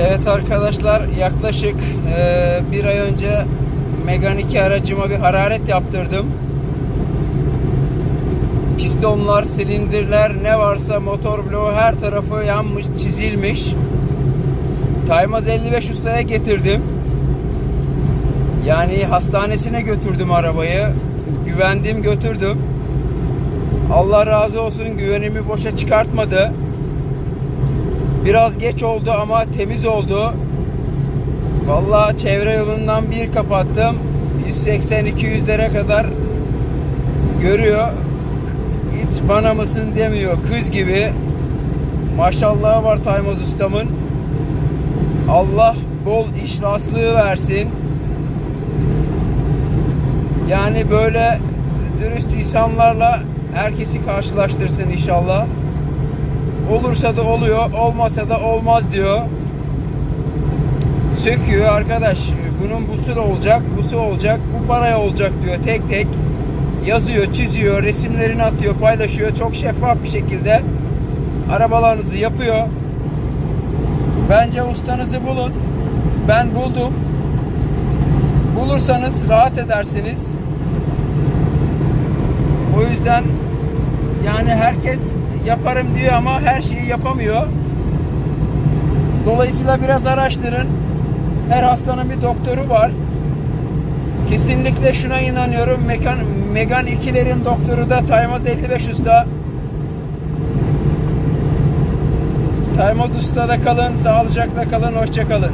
Evet arkadaşlar yaklaşık eee, bir ay önce Megane 2 aracıma bir hararet yaptırdım. Pistonlar, silindirler ne varsa motor bloğu her tarafı yanmış, çizilmiş. Taymaz 55 ustaya getirdim. Yani hastanesine götürdüm arabayı. Güvendim götürdüm. Allah razı olsun güvenimi boşa çıkartmadı. Biraz geç oldu ama temiz oldu. Vallahi çevre yolundan bir kapattım. 180-200'lere kadar görüyor. Hiç bana mısın demiyor. Kız gibi. Maşallah var Taymaz ustamın. Allah bol işlaslığı versin. Yani böyle dürüst insanlarla herkesi karşılaştırsın inşallah. Olursa da oluyor, olmasa da olmaz diyor. Söküyor arkadaş. Bunun busu olacak, busu olacak, bu paraya olacak diyor tek tek. Yazıyor, çiziyor, resimlerini atıyor, paylaşıyor. Çok şeffaf bir şekilde arabalarınızı yapıyor. Bence ustanızı bulun. Ben buldum. Bulursanız rahat edersiniz. O yüzden yani herkes yaparım diyor ama her şeyi yapamıyor. Dolayısıyla biraz araştırın. Her hastanın bir doktoru var. Kesinlikle şuna inanıyorum. Megan, Megan 2'lerin doktoru da Taymaz 55 Usta. Taymaz Usta'da kalın, sağlıcakla kalın, hoşça kalın.